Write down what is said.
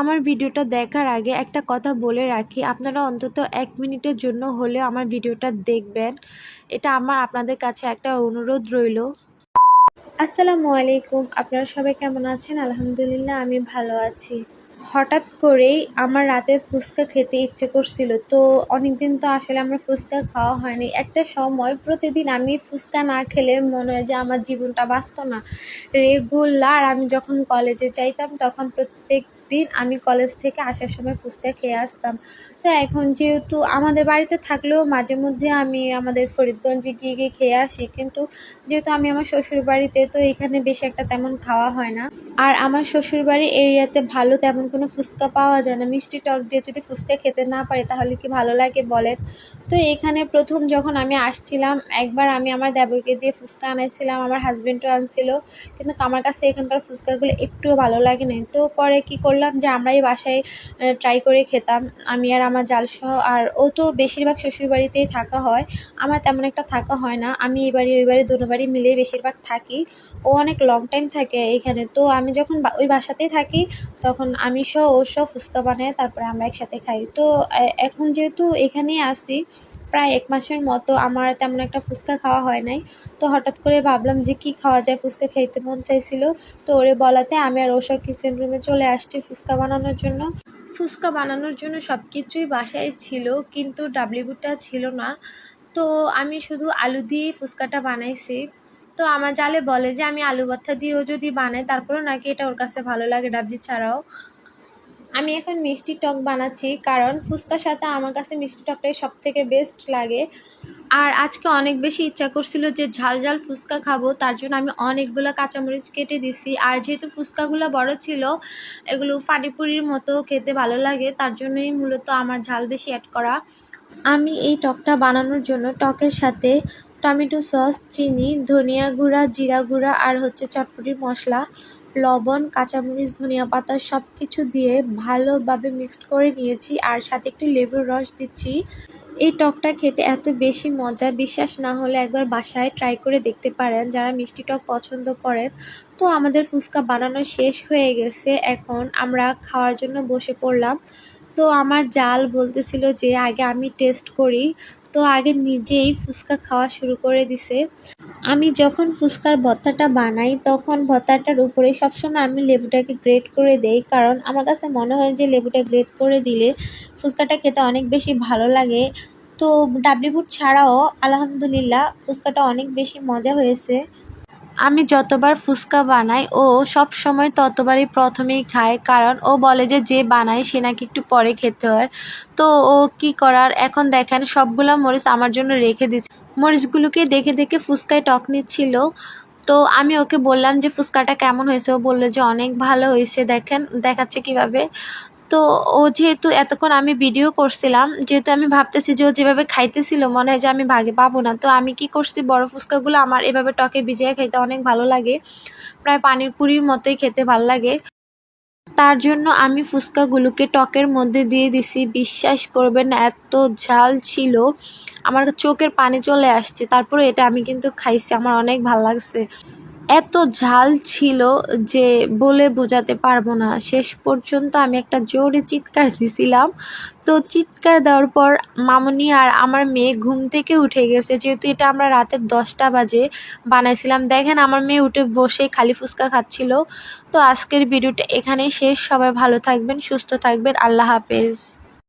আমার ভিডিওটা দেখার আগে একটা কথা বলে রাখি। আপনারা অন্তত এক মিনিটের জন্য হলেও আমার ভিডিওটা দেখবেন। এটা আমার আপনাদের কাছে একটা অনুরোধ রইল। আসসালামু আলাইকুম। আপনারা সবাই কেমন আছেন? আলহামদুলিল্লাহ, আমি ভালো আছি। হঠাৎ করেই আমার রাতে ফুচকা খেতে ইচ্ছে করছিল। তো অনেকদিন তো আসলে আমার ফুচকা খাওয়া হয়নি। একটা সময় প্রতিদিন আমি ফুচকা না খেলে মনে হয় যে আমার জীবনটা বাঁচত না। রেগুলার আমি যখন কলেজে যাইতাম, তখন প্রত্যেক দিন আমি কলেজ থেকে আসার সময় ফুচকা খেয়ে আসতাম। তো এখন যেহেতু আমাদের বাড়িতে থাকলেও মাঝে মধ্যে আমি আমাদের ফরিদগঞ্জে গিয়ে গিয়ে খেয়ে আসি। কিন্তু যেহেতু আমি আমার শ্বশুর বাড়িতে তো এখানে বেশি একটা তেমন খাওয়া হয় না। আর আমার শ্বশুরবাড়ির এরিয়াতে ভালো তেমন কোনো ফুচকা পাওয়া যায় না। মিষ্টি টক দিয়ে যদি ফুচকা খেতে না পারি, তাহলে কি ভালো লাগে বলেন? তো এখানে প্রথম যখন আমি আসছিলাম, একবার আমি আমার দেবরকে দিয়ে ফুচকা আনাইছিলাম, আমার হাজব্যান্ডও আনছিল। কিন্তু আমার কাছে এখানকার ফুচকাগুলো একটুও ভালো লাগে নাই তো পরে কি করলাম যে আমরাই বাসায় ট্রাই করে খেতাম। আমি আর আমার জালসহ, আর ও তো বেশিরভাগ শ্বশুরবাড়িতেই থাকা হয়। আমার তেমন একটা থাকা হয় না। আমি এই বাড়ি, ওই বাড়ি দুটো বাড়ি মিলেই বেশিরভাগ থাকি। ও অনেক লং টাইম থাকে এখানে। তো আমি যখন ওই বাসাতেই থাকি, তখন আমি সহ, ও সহ ফুচকা বানাই তারপরে আমরা একসাথে খাই। তো এখন যেহেতু এখানেই আসি প্রায় এক মাসের মতো আমার তেমন একটা ফুচকা খাওয়া হয় নাই। তো হঠাৎ করে ভাবলাম যে কি খাওয়া যায়, ফুচকা খেতে মন চাইছিল। তো ওরে বলাতে আমি আর ওসব কিচেন রুমে চলে আসছি ফুচকা বানানোর জন্য। ফুচকা বানানোর জন্য সব কিছুই বাসায় ছিল, কিন্তু ডাবলিবুটা ছিল না। তো আমি শুধু আলু দিয়ে ফুচকাটা বানাইছি। তো আমার জালে বলে যে আমি আলু ভর্তা দিয়েও যদি বানাই, তারপরেও নাকি এটা ওর কাছে ভালো লাগে ডাবলি ছাড়াও। আমি এখন মিষ্টি টক বানাচ্ছি, কারণ ফুচকার সাথে আমার কাছে মিষ্টি টকটাই সব থেকে বেস্ট লাগে। আর আজকে অনেক বেশি ইচ্ছা করছিল যে ঝাল ঝাল ফুচকা খাব, তার জন্য আমি অনেকগুলো কাঁচামরিচ কেটে দিছি। আর যেহেতু ফুচকাগুলো বড় ছিল, এগুলো পানিপুরির মতো খেতে ভালো লাগে, তার জন্যই মূলত আমার ঝাল বেশি অ্যাড করা। আমি এই টকটা বানানোর জন্য টকের সাথে টমেটো সস চিনি, ধনিয়া গুঁড়া, জিরা গুঁড়া, আর হচ্ছে চটপটির মশলা লবণ, কাঁচামরিচ, ধনিয়া পাতা সব কিছু দিয়ে ভালোভাবে মিক্সড করে নিয়েছি আর সাথে একটু লেবুর রস দিচ্ছি। এই টকটা খেতে এত বেশি মজা, বিশ্বাস না হলে একবার বাসায় ট্রাই করে দেখতে পারেন যারা মিষ্টি টক পছন্দ করেন। তো আমাদের ফুচকা বানানো শেষ হয়ে গেছে, এখন আমরা খাওয়ার জন্য বসে পড়লাম। তো আমার জাল বলতেছিল যে আগে আমি টেস্ট করি। তো আগে নিজেই ফুচকা খাওয়া শুরু করে দিছে। আমি যখন ফুচকার ভর্তাটা বানাই, তখন ভর্তাটার উপরে সবসময় আমি লেবুটাকে গ্রেট করে দেই। কারণ আমার কাছে মনে হয় যে লেবুটা গ্রেট করে দিলে ফুচকাটা খেতে অনেক বেশি ভালো লাগে। তো ডাবলি বুট ছাড়াও আলহামদুলিল্লাহ ফুচকাটা অনেক বেশি মজা হয়েছে। আমি যতবার ফুচকা বানাই, ও সব সময় ততবারই প্রথমেই খায়। কারণ ও বলে যে যে বানায় সে নাকি একটু পরে খেতে হয়। তো ও কি করার? এখন দেখেন সবগুলা মরিচ আমার জন্য রেখে দিচ্ছে মরিচগুলোকে দেখে দেখে ফুচকায় টক নিচ্ছিল। তো আমি ওকে বললাম যে, ফুচকাটা কেমন হয়েছে? ও বলল যে, অনেক ভালো হয়েছে, দেখেন, দেখাচ্ছে কীভাবে। তো ও যেহেতু এতক্ষণ আমি ভিডিও করছিলাম, যেহেতু আমি ভাবতেছি যে ও যেভাবে খাইতেছিল, মনে হয় যে আমি ভাগে পাবো না। তো আমি কি করছি, বড় ফুচকাগুলো আমার এভাবে টকে ভিজিয়ে খাইতে অনেক ভালো লাগে। প্রায় পানির পুরির মতোই খেতে ভালো লাগে। তার জন্য আমি ফুচকাগুলোকে টকের মধ্যে দিয়ে দিছি। বিশ্বাস করবেন এত ঝাল ছিল। আমার চোখের পানি চলে আসছে। তারপরে এটা আমি কিন্তু খাইছি। আমার অনেক ভালো লাগছে। এত ঝাল ছিল যে বলে বোঝাতে পারব না। শেষ পর্যন্ত আমি একটা জোরে চিৎকার দিছিলাম। তো চিৎকার দেওয়ার পর মামনি আর আমার মেয়ে ঘুম থেকে উঠে গেছে। যেহেতু এটা আমরা রাতের দশটা বাজে বানাইছিলাম, দেখেন আমার মেয়ে উঠে বসে খালি ফুচকা খাচ্ছিল। তো আজকের ভিডিওটা এখানেই শেষ। সবাই ভালো থাকবেন, সুস্থ থাকবেন। আল্লাহ হাফেজ।